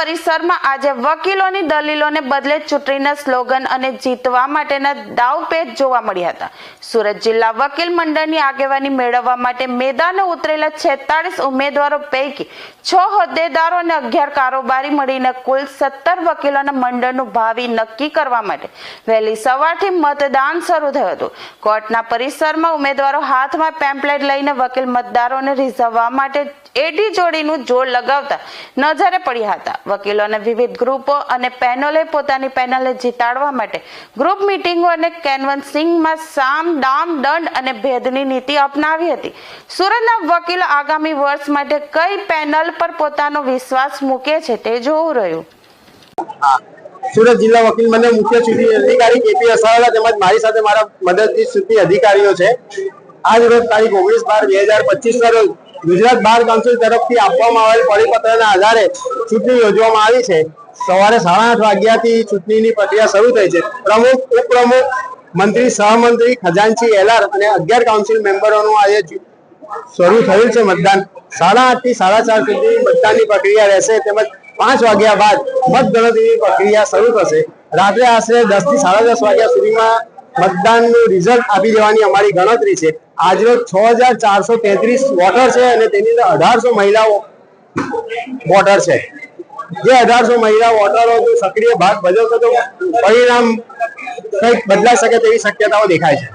પરિસરમાં આજે વકીલોની દલીલોને બદલે ચૂંટણીના સ્લોગન અને જીતવા માટેના દાવપેચ જોવા મળ્યા હતા. સુરત જિલ્લા વકીલ મંડળની આગેવાની મેળવવા માટે મેદાને ઉતરેલા છેતાળીસ ઉમેદવારો પૈકી છ હોદ્દેદારો અને અગિયાર કારોબારી મળીને કુલ સત્તર વકીલોના મંડળનું ભાવિ નક્કી કરવા માટે વહેલી સવારથી મતદાન શરૂ થયું હતું. કોર્ટના પરિસરમાં ઉમેદવારો હાથમાં પેમ્પલેટ લઈને વકીલ મતદારોને રીઝવવા માટે એડી જોડીનું જોર લગાવતા નજરે પડ્યા હતા. વકીલોને વિવિધ ગ્રુપો અને પેનલે પોતાની પેનલે જીતાડવા માટે ગ્રુપ મિટિંગો અને કેનવન્સિંગમાં સામ દામ દંડ અને ભેદની નીતિ અપનાવી હતી. સુરતના વકીલો આગામી વર્ષ માટે કઈ પેનલ પર પોતાનો વિશ્વાસ મૂકે છે તે જોવું રહ્યું. સુરત જિલ્લા વકીલ મને મુખ્ય ચૂંટણી અધિકારી કેપી અસાવાલા તેમજ મારી સાથે મારા મદદની ચૂંટણી અધિકારીઓ છે. આજ રોજ તારીખ ઓગણીસ બાર બે હજાર પચીસ ના રોજ ગુજરાત બાર કાઉન્સિલ તરફથી આપવામાં આવેલ પરિપત્રના આધારે ચૂંટણી યોજવામાં આવી છે. સવારે સાડા આઠ વાગ્યાથી ચૂંટણીની પ્રક્રિયા શરૂ થઈ છે. પ્રમુખ, ઉપપ્રમુખ, મંત્રી, સહમંત્રી, ખજાનચી, એલઆર અને અગિયાર કાઉન્સિલ મેમ્બરોનું આજે શરૂ થયું છે મતદાન. સાડા આઠથી સાડા ચાર સુધી મતદાનની પ્રક્રિયા રહેશે તેમજ પાંચ વાગ્યા બાદ મતગણતરીની પ્રક્રિયા શરૂ થશે. રાત્રે આશરે દસથી સાડા દસ વાગ્યા સુધીમાં મતદાનનું રિઝલ્ટ આપી દેવાની અમારી ગણતરી છે. આજરોજ છ હજાર ચારસો તેત્રીસ વોટર છે અને તેની અંદર અઢારસો મહિલાઓ વોટર છે. જે અઢારસો મહિલા વોટરો સક્રિય ભાગ ભજવશે તો પરિણામ કંઈક બદલાઈ શકે તેવી શક્યતાઓ દેખાય છે.